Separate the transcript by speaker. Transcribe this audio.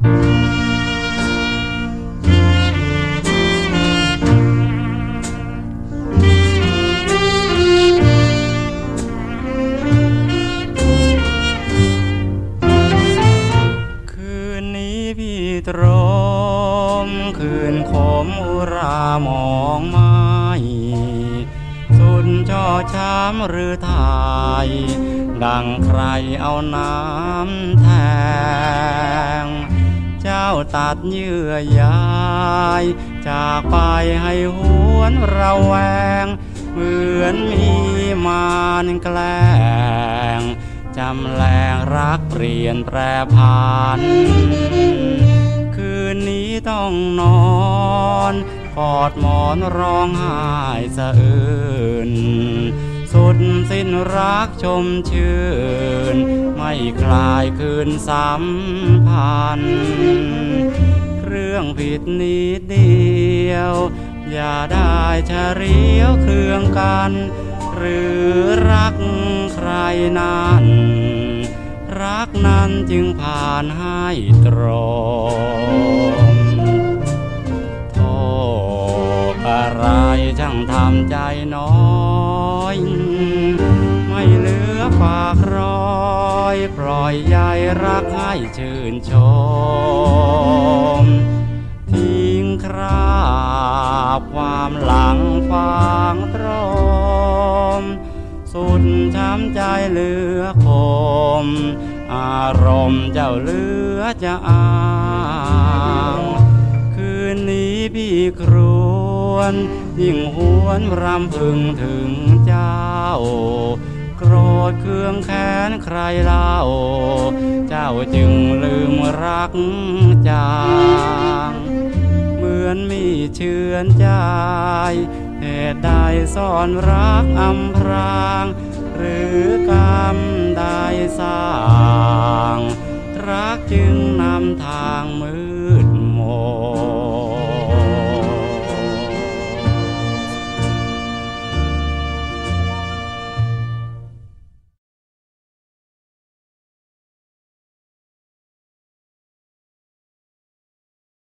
Speaker 1: คืนนี้พี่ตรม คืนขมอุรามองไม้สุนช่อช้ำหรือทาย ดังใครเอาน้ำแทง เจ้าตัดเยื่อใยจากไปให้หวนระแวง เหมือนมีมารแกล้งจำแรงรักเปลี่ยนแปรผัน คืนนี้ต้องนอนกอดหมอนร้องไห้สะอื้นสุดสิ้นรักชมชื่น ไม่คลายคืนสัมพันธ์ ผิดนิดเดียว อย่าได้เฉรียวเครื่องกัน หรือรักใครนั้น รักนั้นจึงผ่านให้ตรงโทษอะไรช่างทำใจน้อย ไม่เหลือฝากรอย ปล่อยใยรักให้ชื่นชม สุดช้ำใจเหลือคม อารมณ์เจ้าเหลือจะอ้าง คืนนี้พี่ครวน ยิ่งหวนรำพึงถึงเจ้า โกรธเคืองแค้นใครเล่า เจ้าจึงลืมรักจาง เหมือนมีเชื่อนใจ เหตุใดซ่อนรักอำพราง หรือกรรมใดสร้าง